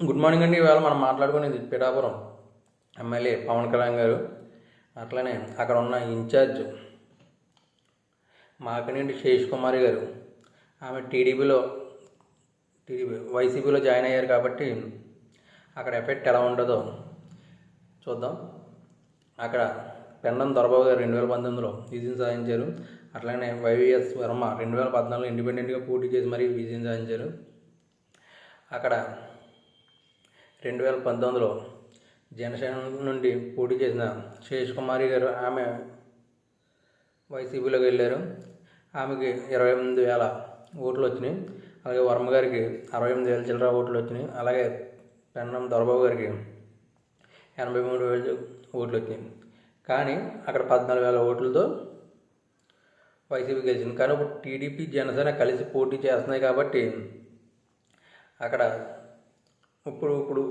Good morning అండి. ఇవాళ మనం మాట్లాడుకునేది పిఠాపురం ఎమ్మెల్యే పవన్ కళ్యాణ్ గారు. అట్లనే అక్కడ ఉన్న ఇన్ఛార్జ్ మాకనేంటి శేష్ కుమారి గారు. ఆమె టీడీపీలో టీడీపీ వైసీపీలో జాయిన్ అయ్యారు కాబట్టి అక్కడ ఎఫెక్ట్ ఎలా ఉంటుందో చూద్దాం. అక్కడ పెండం దొరబాబు గారు రెండు వేల పంతొమ్మిదిలో విజయం సాధించారు. అట్లానే వైవిఎస్ వర్మ రెండు వేల పద్నాలుగులో ఇండిపెండెంట్గా పోటీ చేసి మరీ విజయం సాధించారు. అక్కడ రెండు వేల పంతొమ్మిదిలో జనసేన నుండి పోటీ చేసిన శేష్ కుమారి గారు ఆమె వైసీపీలోకి వెళ్ళారు. ఆమెకి ఇరవై ఎనిమిది వేల ఓట్లు వచ్చినాయి అలాగే వర్మ గారికి అరవై ఎనిమిది వేల చిల్లర ఓట్లు వచ్చినాయి అలాగే పెన్నం దొరబాబు గారికి ఎనభై మూడు వేలు ఓట్లు వచ్చినాయి కానీ అక్కడ పద్నాలుగు వేల ఓట్లతో వైసీపీ గెలిచింది. కానీ ఇప్పుడు టీడీపీ జనసేన కలిసి పోటీ చేస్తున్నాయి కాబట్టి అక్కడ ఇప్పుడు ఇప్పుడు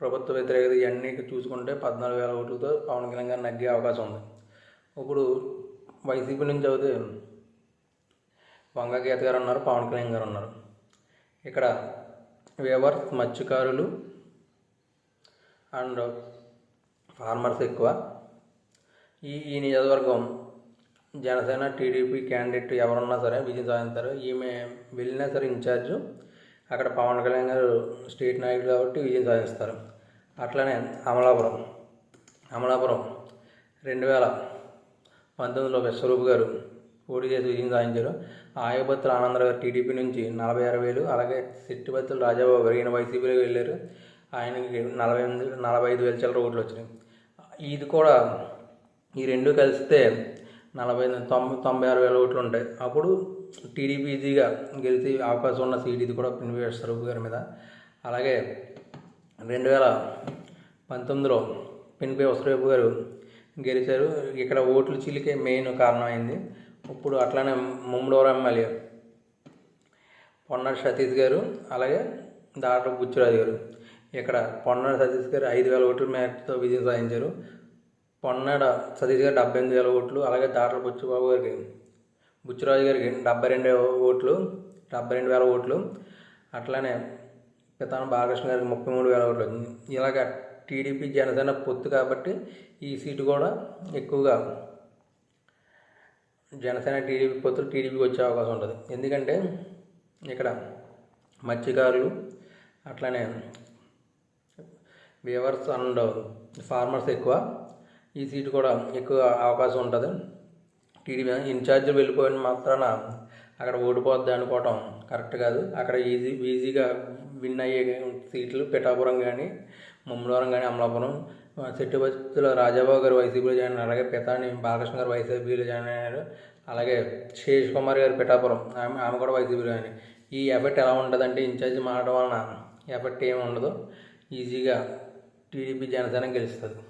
ప్రభుత్వ వ్యతిరేకత ఇవన్నీ చూసుకుంటే పద్నాలుగు వేల ఓట్లతో పవన్ కళ్యాణ్ గారు నగ్గే అవకాశం ఉంది. ఇప్పుడు వైసీపీ నుంచి అయితే వంగ గీత గారు ఉన్నారు పవన్ కళ్యాణ్ గారు ఉన్నారు. ఇక్కడ వేవర్స్ మత్స్యకారులు అండ్ ఫార్మర్స్ ఎక్కువ. ఈ ఈ నియోజకవర్గం జనసేన టీడీపీ క్యాండిడేట్ ఎవరున్నా సరే విజయం సాధిస్తారు ఈమె వెళ్ళినా సరే ఇన్ఛార్జ్ అక్కడ పవన్ కళ్యాణ్ గారు స్టేట్ నాయకుడు కాబట్టి విజయం సాధిస్తారు. అట్లనే అమలాపురం. అమలాపురం రెండు వేల పంతొమ్మిదిలో విశ్వరూప్ గారు పోటీ చేసి విజయం సాధించారు. ఆయపత్రుల ఆనందరావు గారు టీడీపీ నుంచి నలభై ఆరు వేలు అలాగే సిట్టిబత్తులు రాజాబాబు గారు ఈయన వైసీపీలో వెళ్ళారు. ఆయనకి నలభై ఎనిమిది నలభై ఐదు వేల చిల్లర ఓట్లు వచ్చినాయి. ఇది కూడా ఈ రెండు కలిస్తే నలభై తొంభై తొంభై ఆరు వేల ఓట్లు ఉంటాయి. అప్పుడు టీడీపీ ఈజీగా గెలిచి అవకాశం ఉన్న సీట్ ఇది కూడా పినిపి స్వరూప్ గారి మీద. అలాగే రెండు వేల పంతొమ్మిదిలో పిన్పే వసరూప్ గారు గెలిచారు. ఇక్కడ ఓట్లు చీలికే మెయిన్ కారణం అయింది. ఇప్పుడు అట్లానే ముమ్మడోర ఎమ్మెల్యే పొన్నాడు సతీష్ గారు అలాగే డాక్టర్ బుచ్చిరాజు గారు. ఇక్కడ పొన్నాడు సతీష్ గారు ఐదు వేల ఓట్ల మేరతో విజయం సాధించారు. పొన్నాడ సతీష్ గారు డెబ్బై ఎనిమిది వేల ఓట్లు అలాగే డాక్టర్ బుచ్చిబాబు గారికి బుచ్చిరాజు గారికి డెబ్బై రెండు ఓట్లు డెబ్బై రెండు వేల ఓట్లు. అట్లానే పితాన బాలకృష్ణ గారికి ముప్పై మూడు వేల ఓట్లు. ఇలాగ టీడీపీ జనసేన పొత్తు కాబట్టి ఈ సీటు కూడా ఎక్కువగా జనసేన టీడీపీ పొత్తులు టీడీపీకి వచ్చే అవకాశం ఉంటుంది. ఎందుకంటే ఇక్కడ మత్స్యకారులు అట్లానే వీవర్స్ అండ్ ఫార్మర్స్ ఎక్కువ. ఈ సీటు కూడా ఎక్కువ అవకాశం ఉంటుంది. టీడీపీ ఇన్ఛార్జ్ వెళ్ళిపోయిన మాత్రాన అక్కడ ఓడిపోద్ది అనుకోవటం కరెక్ట్ కాదు. అక్కడ ఈజీ ఈజీగా విన్ అయ్యే సీట్లు పిఠాపురం కానీ ముమ్మడివరం కానీ అమలాపురం చెట్టుపత్తిలో రాజాబాబు గారు వైసీపీలో జాయిన్ అయ్యారు అలాగే పితాని బాలకృష్ణ గారు వైసీపీలో జాయిన్ అయ్యారు అలాగే శేష్ కుమార్ గారు పిఠాపురం ఆమె ఆమె కూడా వైసీపీలో జాయిన్ ఈ ఎఫెక్ట్ ఎలా ఉంటుందంటే ఇన్ఛార్జ్ మారడం వలన ఎఫెక్ట్ ఏమి ఉండదు. ఈజీగా టీడీపీ జనసేన గెలుస్తుంది.